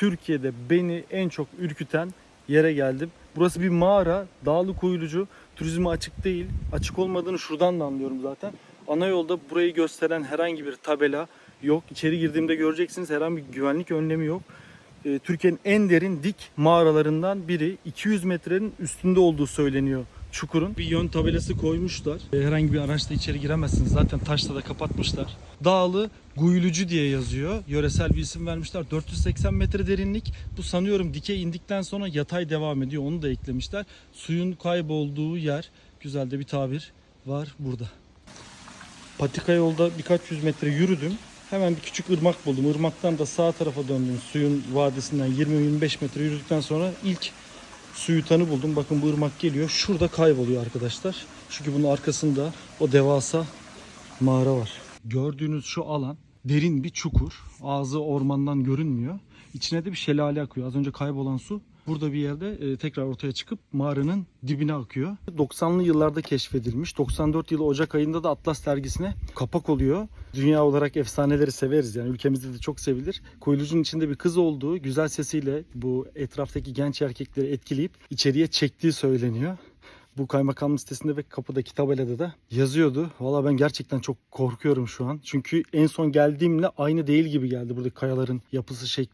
Türkiye'de beni en çok ürküten yere geldim. Burası bir mağara, dağlı kuyulucu, turizme açık değil. Açık olmadığını şuradan da anlıyorum zaten. Ana yolda burayı gösteren herhangi bir tabela yok. İçeri girdiğimde göreceksiniz herhangi bir güvenlik önlemi yok. Ee, Türkiye'nin en derin dik mağaralarından biri. 200 metrenin üstünde olduğu söyleniyor çukurun. Bir yön tabelası koymuşlar. Ee, Herhangi bir araçla içeri giremezsiniz. Zaten taşla da kapatmışlar. Dağlı Guyulucu diye yazıyor. Yöresel bir isim vermişler. 480 metre derinlik. Bu sanıyorum dikey indikten sonra yatay devam ediyor. Onu da eklemişler. Suyun kaybolduğu yer. Güzel de bir tabir var burada. Patika yolda birkaç yüz metre yürüdüm. Hemen bir küçük ırmak buldum. Irmaktan da sağ tarafa döndüm. Suyun vadisinden 20-25 metre yürüdükten sonra ilk su yutanı buldum. Bakın bu ırmak geliyor. Şurada kayboluyor arkadaşlar. Çünkü bunun arkasında o devasa mağara var. Gördüğünüz şu alan derin bir çukur. Ağzı ormandan görünmüyor. İçine de bir şelale akıyor. Az önce kaybolan su burada bir yerde e, tekrar ortaya çıkıp mağaranın dibine akıyor. 90'lı yıllarda keşfedilmiş. 94 yılı Ocak ayında da Atlas dergisine kapak oluyor. Dünya olarak efsaneleri severiz yani ülkemizde de çok sevilir. Kuyulucunun içinde bir kız olduğu güzel sesiyle bu etraftaki genç erkekleri etkileyip içeriye çektiği söyleniyor. Bu kaymakamlık sitesinde ve kapıdaki tabelada da yazıyordu. Valla ben gerçekten çok korkuyorum şu an. Çünkü en son geldiğimle aynı değil gibi geldi buradaki kayaların yapısı şekli.